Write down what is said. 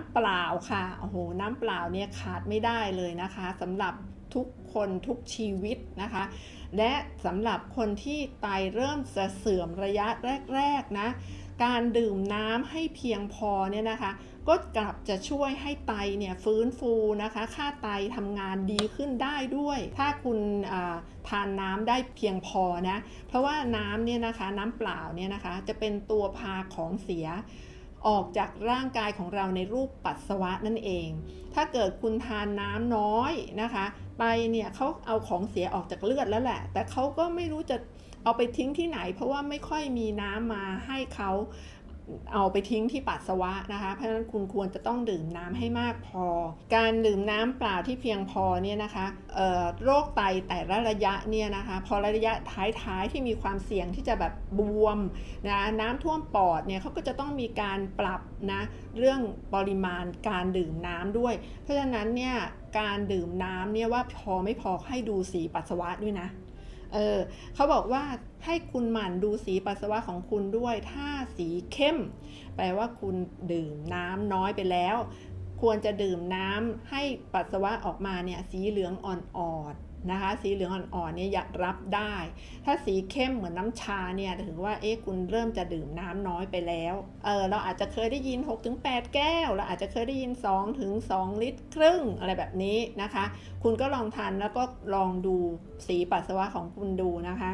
ำเปล่าค่ะ โอ้โห น้ำเปล่าเนี่ยขาดไม่ได้เลยนะคะสำหรับทุกคนทุกชีวิตนะคะ และสำหรับคนที่ไตเริ่มจะเสื่อมระยะแรกๆนะการดื่มน้ำให้เพียงพอเนี่ยนะคะ ก็กลับจะช่วยให้ไตเนี่ยฟื้นฟูนะคะ ค่าไตทำงานดีขึ้นได้ด้วย ถ้าคุณทานน้ำได้เพียงพอนะ เพราะว่าน้ำเนี่ยนะคะน้ำเปล่าเนี่ยนะคะ จะเป็นตัวพาของเสีย ออกจากร่างกายของเราในรูปปัสสาวะนั่นเอง ถ้าเกิดคุณทานน้ำน้อยนะคะ ไปเนี่ยเขาเอาของเสียออกจากเลือดแล้วแหละ แต่เขาก็ไม่รู้จะเอาไปทิ้งที่ไหน เพราะว่าไม่ค่อยมีน้ำมาให้เขา เอาไปทิ้งที่ปัสสาวะนะคะ เพราะฉะนั้นคุณควรจะต้องดื่มน้ำให้มากพอ การดื่มน้ำเปล่าที่เพียงพอเนี่ยนะคะโรคไตแต่ละระยะเนี่ยนะคะ พอระยะท้ายๆที่มีความเสี่ยงที่จะแบบบวมนะน้ำท่วมปอดเนี่ยเขาก็จะต้องมีการปรับนะเรื่องปริมาณการดื่มน้ำด้วย เพราะฉะนั้นเนี่ยการดื่มน้ำเนี่ยว่าพอไม่พอให้ดูสีปัสสาวะด้วยนะ เออเขาบอกว่าให้คุณหมั่นดูสีปัสสาวะของคุณด้วย ถ้าสีเข้ม แปลว่าคุณดื่มน้ำน้อยไปแล้ว ควรจะดื่มน้ำให้ปัสสาวะออกมาเนี่ยสีเหลืองอ่อนๆนะคะ สีเหลืองอ่อนๆเนี่ยอยากรับได้ ถ้าสีเข้มเหมือนน้ำชาเนี่ยถือว่าเอ๊ะคุณเริ่มจะดื่มน้ำน้อยไปแล้วเออเราอาจจะเคยได้ยิน 6-8 แก้ว เราอาจจะเคยได้ยิน 2-2 ลิตรครึ่งอะไรแบบนี้นะคะ คุณก็ลองทานแล้วก็ลองดูสีปัสสาวะของคุณดูนะคะ